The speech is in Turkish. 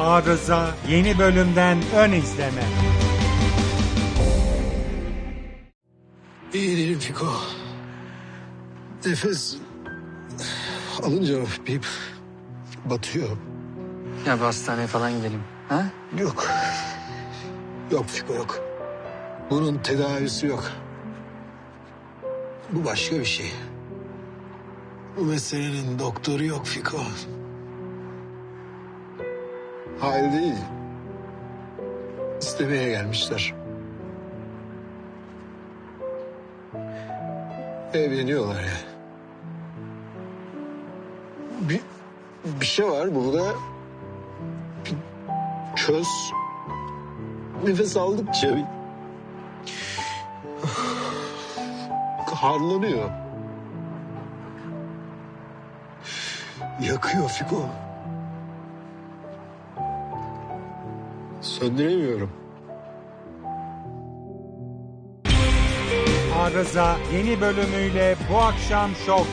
Arıza yeni bölümden ön izleme. İyi değilim Fiko. Nefes alınca bir batıyor. Ya bir hastaneye falan gidelim. Ha? Yok. Yok Fiko yok. Bunun tedavisi yok. Bu başka bir şey. Bu meselenin doktoru yok Fiko. Hayır değil. İstemeye gelmişler. Evleniyorlar ya. Bir, bir şey var burada. Bir köz. Nefes aldıkça bir... Harlanıyor. Yakıyor Fiko. Söndüremiyorum. Arıza yeni bölümüyle bu akşam Show.